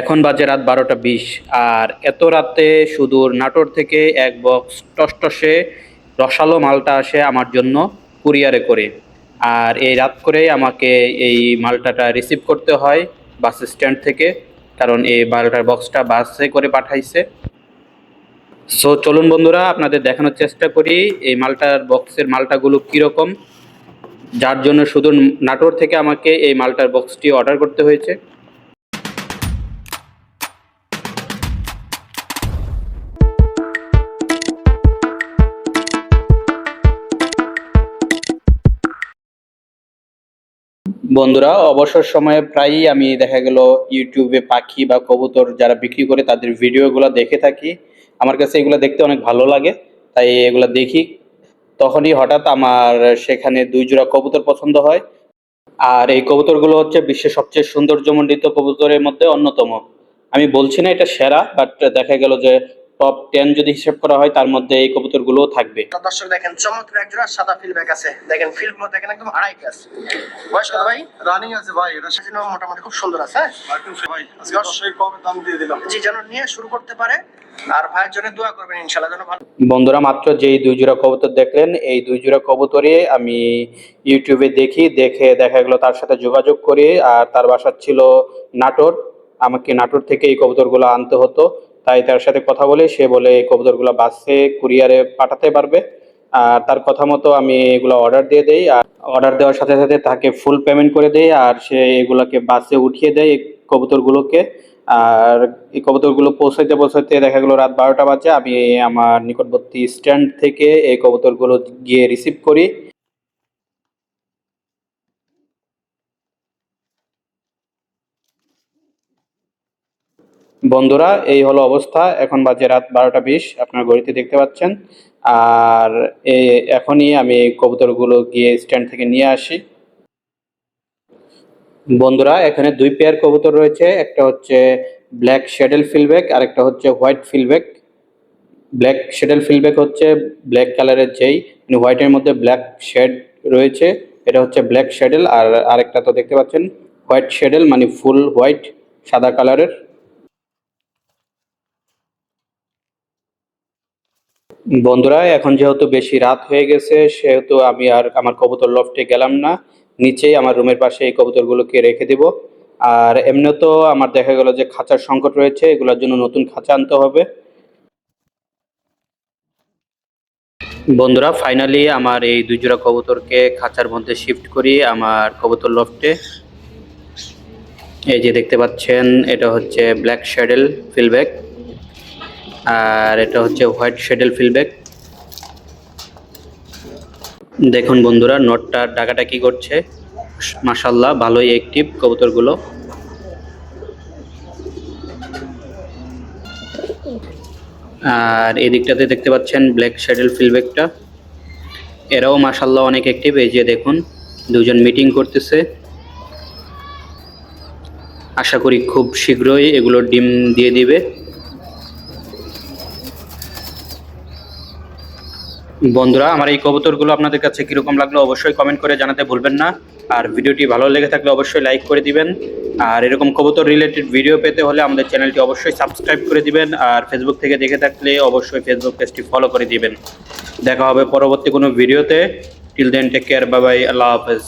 এখন বাজে রাত বারোটা বিশ, আর এত রাতে সুদূর নাটোর থেকে এক বক্স টসটসে রসালো মালটা আসে আমার জন্য কুরিয়ারে করে। আর এই রাত করেই আমাকে এই মালটাটা রিসিভ করতে হয় বাস স্ট্যান্ড থেকে, কারণ এই মালটার বক্সটা বাসে করে পাঠাইছে। সো চলুন বন্ধুরা, আপনাদের দেখানোর চেষ্টা করি এই মালটার বক্সের মালটাগুলো কীরকম। যার জন্য শুধু নাটোর থেকে আমাকে এই মালটার বক্সটি অর্ডার করতে হয়েছে। বন্ধুরা, অবসর সময়ে প্রায়ই আমি দেখা গেল ইউটিউবে পাখি বা কবুতর যারা বিক্রি করে তাদের ভিডিওগুলো দেখে থাকি। আমার কাছে এগুলো দেখতে অনেক ভালো লাগে, তাই এগুলো দেখি। তখনই হঠাৎ আমার সেখানে দুই জোড়া কবুতর পছন্দ হয়। আর এই কবুতরগুলো হচ্ছে বিশ্বের সবচেয়ে সৌন্দর্যমণ্ডিত কবুতরের মধ্যে অন্যতম। আমি বলছি না এটা সেরা বাট দেখা গেল যে টপ টেন যদি হিসেব করা হয় তার মধ্যে এই কবুতরগুলোও থাকবে। তো দর্শক দেখেন চমৎকার এক জোড়া সাদা ফিল ব্যাগ আছে। দেখেন ফিলগুলো দেখেন একদম আড়াই গ্লাস বয়স কত ভাই? রানিং আছে ভাই এটা সেজন্য মোটামুটি খুব সুন্দর আছে হ্যাঁ? ভাই আজকে দশই কমে দাম দিয়ে দিলাম। জি যেন নিয়ে শুরু করতে পারে আর ভাইয়ের জন্য দোয়া করবেন ইনশাল্লাহ যেন ভালো বন্ধুরা মাত্র যেই দুই জোড়া কবুতর দেখলেন এই দুই জোড়া কবুতরে আমি ইউটিউবে দেখি দেখে দেখা গেলো তার সাথে যোগাযোগ করি আর তার বাসা ছিল নাটোর। আমাকে নাটোর থেকে এই কবুতরগুলো আনতে হতো। তাই তার সাথে কথা বলে সে বলে, এই কবুতরগুলো বাসে কুরিয়ারে পাঠাতে পারবে। আর তার কথা মতো আমি এগুলো অর্ডার দিয়ে দেই আর অর্ডার দেওয়ার সাথে সাথে তাকে ফুল পেমেন্ট করে দেই আর সে এগুলোকে বাসে উঠিয়ে দেয় এই কবুতরগুলোকে। আর এই কবুতরগুলো পৌঁছাইতে পৌঁছাইতে দেখা গেলো রাত বারোটা বাজে। আমি আমার নিকটবর্তী স্ট্যান্ড থেকে এই কবুতরগুলো গিয়ে রিসিভ করি। বন্ধুরা, এই হলো অবস্থা। এখন বাজে রাত বারোটা বিশ, আপনার ঘড়িতে দেখতে পাচ্ছেন। আর এখনই আমি কবুতরগুলো গিয়ে স্ট্যান্ড থেকে নিয়ে আসি। বন্ধুরা, এখানে দুই পেয়ার কবুতর রয়েছে। একটা হচ্ছে ব্ল্যাক শ্যাডেল ফিলব্যাক আর একটা হচ্ছে হোয়াইট ফিলব্যাক ব্ল্যাক শ্যাডেল ফিলব্যাক হচ্ছে ব্ল্যাক কালারের যেই মানে হোয়াইটের মধ্যে ব্ল্যাক শেড রয়েছে। এটা হচ্ছে ব্ল্যাক শ্যাডেল আর আরেকটা তো দেখতে পাচ্ছেন হোয়াইট শ্যাডেল মানে ফুল হোয়াইট সাদা কালারের বন্ধুরা, এখন যেহেতু বেশি রাত হয়ে গেছে, সেহেতু আমি আর আমার কবুতর লফটে গেলাম না। নিচেই আমার রুমের পাশে এই কবুতরগুলোকে রেখে দেব। আর এমনি তো আমার দেখা গেল যে খাঁচার সংকট রয়েছে, এগুলোর জন্য নতুন খাঁচা আনতে হবে। বন্ধুরা ফাইনালি আমার এই দুই জোড়া কবুতরকে খাঁচার মধ্যে শিফট করি আমার কবুতর লফটে। এই যে দেখতে পাচ্ছেন, এটা হচ্ছে ব্ল্যাক শ্যাডেল ফিলব্যাক আর এটা হচ্ছে হোয়াইট শেডেল ফিলব্যাক দেখুন বন্ধুরা নটটার ডাকাটা কি করছে? মাসাল্লাহ ভালোই অ্যাক্টিভ কবুতরগুলো। আর এদিকটাতে দেখতে পাচ্ছেন ব্ল্যাক শেডেল ফিলব্যাকটা এরাও মাসাল্লাহ অনেক অ্যাক্টিভ এই যে দেখুন, দুজন মিটিং করতেছে। আশা করি খুব শীঘ্রই এগুলো ডিম দিয়ে দিবে। বন্ধুরা, আমার এই কবুতরগুলো আপনাদের কাছে কীরকম লাগল অবশ্যই কমেন্ট করে জানাতে ভুলবেন না। আর ভিডিওটি ভালো লেগে থাকলে অবশ্যই লাইক করে দিবেন। আর এরকম কবুতর রিলেটেড ভিডিও পেতে হলে আমাদের চ্যানেলটি অবশ্যই সাবস্ক্রাইব করে দিবেন। আর ফেসবুক থেকে দেখে থাকলে অবশ্যই ফেসবুক পেজটি ফলো করে দিবেন। দেখা হবে পরবর্তী কোনো ভিডিওতে টিল দেন টেক কেয়ার বাবাই আল্লাহ হাফেজ।